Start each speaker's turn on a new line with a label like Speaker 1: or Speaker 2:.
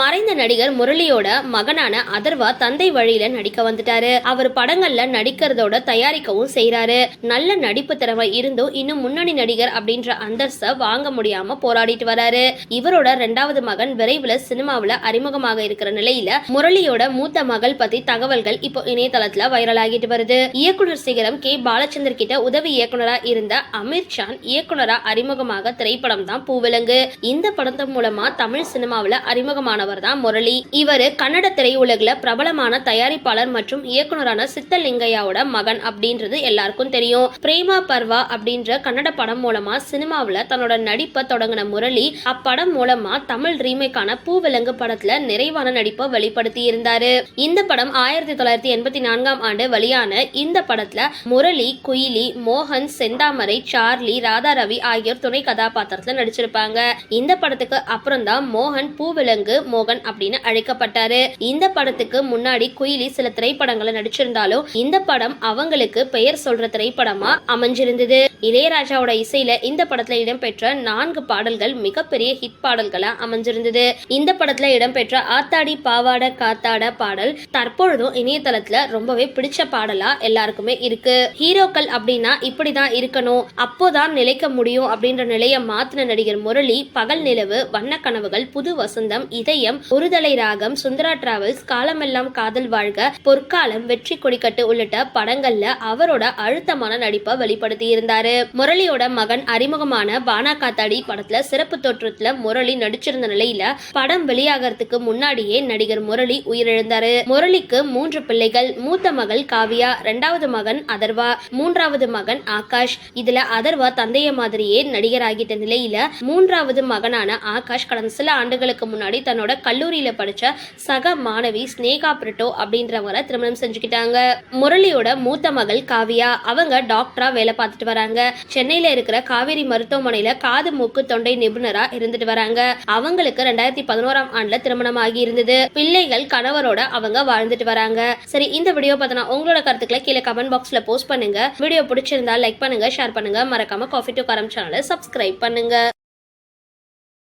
Speaker 1: மறைந்த நடிகர் முரளியோட மகனான அதர்வா தந்தை வழியில நடிக்க வந்துட்டாரு. அவர் படங்கள்ல நடிக்கிறதோட தயாரிக்கவும் செய்யறாரு நல்ல நடிப்பு திறமை இருந்தும் இன்னும் முன்னணி நடிகர் அப்படின்ற அந்தஸ்தை வாங்க முடியாம போராடிட்டு வராரு. இவரோட ரெண்டாவது மகன் விரைவில் சினிமாவில் அறிமுகமாக இருக்கிற நிலையில முரளியோட மூத்த மகள் பத்தி தகவல்கள் இப்போ இணையதளத்துல வைரலாகிட்டு வருது. இயக்குனர் சிகரம் கே. பாலச்சந்தர் கிட்ட உதவி இயக்குனரா இருந்த அமீர் சான் இயக்குனரா அறிமுகமாக திரைப்படம் தான் பூவிலங்கு இந்த படத்தின் மூலமா தமிழ் சினிமாவில் அறிமுகமானவர் தான் முரளி. இவர் கன்னட திரையுலகில் பிரபலமான தயாரிப்பாளர் மற்றும் இயக்குனரான சித்தலிங்கையாவோட மகன் அப்படின்றது எல்லாருக்கும் தெரியும். பிரேமா பர்வா அப்படின்ற கன்னட படம் மூலமா சினிமாவுல தன்னோட நடிப்பை தொடங்கின முரளி அப்படம் மூலமா தமிழ் ரீமேக்கான பூவிலங்கு படத்துல நிறைவான நடிப்பை வெளிப்படுத்தி இருந்தாரு. இந்த படம் ஆயிரத்தி தொள்ளாயிரத்தி எண்பத்தி நான்காம் ஆண்டு வெளியான இந்த படத்துல முரளி குயிலி மோகன் செந்தாமரை சார்லி ராதா ரவி ஆகியோர் துணை கதாபாத்திரத்துல நடிச்சிருப்பாங்க. இந்த படத்துக்கு அப்புறம் தான் மோகன் பூவிலங்கு மோகன் அப்படின்னு அழைக்கப்பட்டாரு. இந்த படத்துக்கு முன்னாடி குயிலி சில திரைப்படங்களை நடிச்சிருந்தாலும் இந்த படம் அவங்களுக்கு பெயர் சொல்ற திரைப்படமா அமைஞ்சிருந்தது. இளையராஜாவோட இசையில இந்த படத்துல இடம்பெற்ற நான்கு பாடல்கள் மிகப்பெரிய ஹிட் பாடல்களா அமைஞ்சிருந்தது. இந்த படத்துல இடம்பெற்ற ஆத்தாடி பாவாட காத்தாட பாடல் தற்பொழுதும் இணையதளத்துல ரொம்பவே பிடிச்ச பாடலா எல்லாருக்குமே இருக்கு. ஹீரோக்கள் அப்படின்னா இப்படிதான் இருக்கணும். அப்போதான் நிலைக்க முடியும் அப்படின்ற நிலைய மாத்தின நடிகர் முரளி பகல் நிலவு வண்ண கனவுகள் புது வசந்தம் இதயம் ஒருதலை ராகம் சுந்தரா டிராவல்ஸ் காலமெல்லாம் காதல் வாழ்க பொற்காலம் வெற்றி கொடிக்கட்டு உள்ளிட்ட படங்கள்ல அவரோட அழுத்தமான நடிப்பை வெளிப்படுத்தி இருந்தாரு முரளியோட மகன் அறிமுகமான பானா காத்தாடி படத்துல சிறப்பு தோற்றத்துல முரளி நடிச்சிருந்த நிலையில படம் வெளியாகிறதுக்கு முன்னாடியே நடிகர் முரளி உயிரிழந்தாரு. முரளிக்கு மூன்று பிள்ளைகள் மூத்த மகள் காவியா இரண்டாவது மகன் அதர்வா மூன்றாவது மகன் ஆகாஷ். இதுல அதர்வா தந்தைய மாதிரியே நடிகராகிட்ட நிலையில மூன்றாவது மகனான ஆகாஷ் கடந்த சில ஆண்டுகளுக்கு முன்னாடி தன்னோட கல்லூரியில படிச்ச சக மாணவி ஸ்னேகா பிரிட்டோ அப்படின்றவங்களை திருமணம் செஞ்சுக்கிட்டாங்க. முரளியோட மூத்த மகள் காவியா அவங்க டாக்டரா வேலை பார்த்துட்டு வராங்க. சென்னையில இருக்கிற காவேரி மருத்துவமனையில காது மூக்கு தொண்டை நிபுணரா இருந்துட்டு வராங்க. அவங்களுக்கு ரெண்டாயிரத்தி பதினோராம் ஆண்டுல திருமணம் ஆகி இருந்தது பிள்ளைகள் கணவரோட அவங்க வாழ்ந்துட்டு வராங்க. சரி இந்த வீடியோ பார்த்தனா உங்களோட கருத்துக்களை கீழே கமெண்ட் பாக்ஸ்ல போஸ்ட் பண்ணுங்க. வீடியோ பிடிச்சிருந்தா லைக் பண்ணுங்க ஷேர் பண்ணுங்க. மறக்காம காஃபி டு கரம் சேனலை சப்ஸ்கிரைப் பண்ணுங்க.